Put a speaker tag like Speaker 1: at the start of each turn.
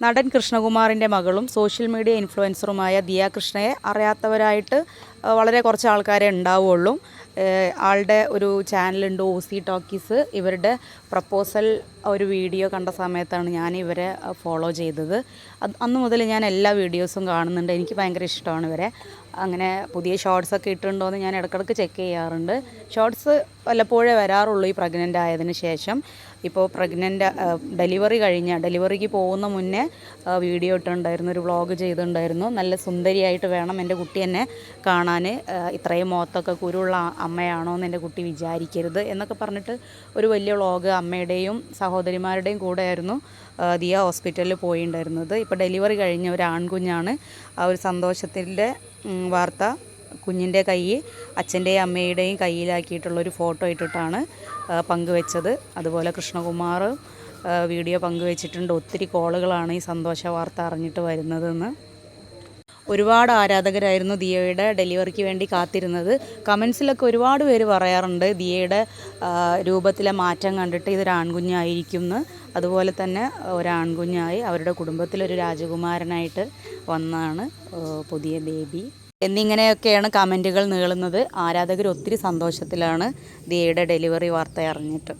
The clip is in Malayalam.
Speaker 1: നടൻ കൃഷ്ണകുമാറിന്റെ മകളും സോഷ്യൽ മീഡിയ ഇൻഫ്ലുവൻസറുമായ ദിയ കൃഷ്ണയെ അറിയാത്തവരായിട്ട് വളരെ കുറച്ച് ആൾക്കാരെ ഉണ്ടാവുള്ളൂ. ആളുടെ ഒരു ചാനലുണ്ട് ഒ സി ടോക്കീസ്. ഇവരുടെ പ്രപ്പോസൽ ഒരു വീഡിയോ കണ്ട സമയത്താണ് ഞാൻ ഇവരെ ഫോളോ ചെയ്തത്. അന്ന് മുതൽ ഞാൻ എല്ലാ വീഡിയോസും കാണുന്നുണ്ട്. എനിക്ക് ഭയങ്കര ഇഷ്ടമാണ് ഇവരെ. അങ്ങനെ പുതിയ ഷോർട്സ് ഒക്കെ എന്ന് ഞാൻ ഇടയ്ക്കിടയ്ക്ക് ചെക്ക് ചെയ്യാറുണ്ട്. ഷോർട്സ് വല്ലപ്പോഴേ വരാറുള്ളൂ ഈ പ്രഗ്നന്റ് ആയതിന് ശേഷം. ഇപ്പോൾ പ്രഗ്നന്റ് ഡെലിവറി കഴിഞ്ഞ ഡെലിവറിക്ക് പോകുന്ന മുന്നേ വീഡിയോ ഇട്ടുണ്ടായിരുന്നു ഒരു വ്ളോഗ് ചെയ്തിട്ടുണ്ടായിരുന്നു. നല്ല സുന്ദരിയായിട്ട് വേണം എന്റെ കുട്ടി എന്നെ കാണാൻ. ആ, ഇത്രയും മോത്തൊക്കെ കുരുള്ള അമ്മയാണോ എന്ന് എന്റെ കുട്ടി വിചാരിക്കരുത് എന്നൊക്കെ പറഞ്ഞിട്ട് ഒരു വലിയ വ്ളോഗ് അമ്മയുടെയും സഹോദരിമാരുടെയും കൂടെ ആയിരുന്നു ദിയ ഹോസ്പിറ്റലിൽ പോയിണ്ടായിരുന്നത്. ഇപ്പോൾ ഡെലിവറി കഴിഞ്ഞ ഒരു ആൺകുഞ്ഞാണ്. ആ ഒരു സന്തോഷത്തിന്റെ വാർത്ത കുഞ്ഞിന്റെ കൈ അച്ഛന്റെയും അമ്മയുടെയും കയ്യിലാക്കിയിട്ടുള്ളൊരു ഫോട്ടോ ഇട്ടിട്ടാണ് പങ്കുവെച്ചത്. അതുപോലെ കൃഷ്ണകുമാർ വീഡിയോ പങ്കുവെച്ചിട്ടുണ്ട്. ഒത്തിരി കോളുകളാണ് ഈ സന്തോഷ വാർത്ത അറിഞ്ഞിട്ട് വരുന്നതെന്ന്. ഒരുപാട് ആരാധകരായിരുന്നു ദിയയുടെ ഡെലിവറിക്ക് വേണ്ടി കാത്തിരുന്നത്. കമൻസിലൊക്കെ ഒരുപാട് പേര് പറയാറുണ്ട് ദിയയുടെ രൂപത്തിലെ മാറ്റം കണ്ടിട്ട് ഇതൊരു ആൺകുഞ്ഞായിരിക്കും എന്ന് അതുപോലെ തന്നെ ഒരാൺകുഞ്ഞായി അവരുടെ കുടുംബത്തിലൊരു രാജകുമാരനായിട്ട് വന്നാണ് പുതിയ ബേബി. എന്നിങ്ങനെയൊക്കെയാണ് കമന്റുകൾ നീളുന്നത്. ആരാധകർ ഒത്തിരി സന്തോഷത്തിലാണ് ദിയയുടെ ഡെലിവറി വാർത്ത അറിഞ്ഞിട്ട്.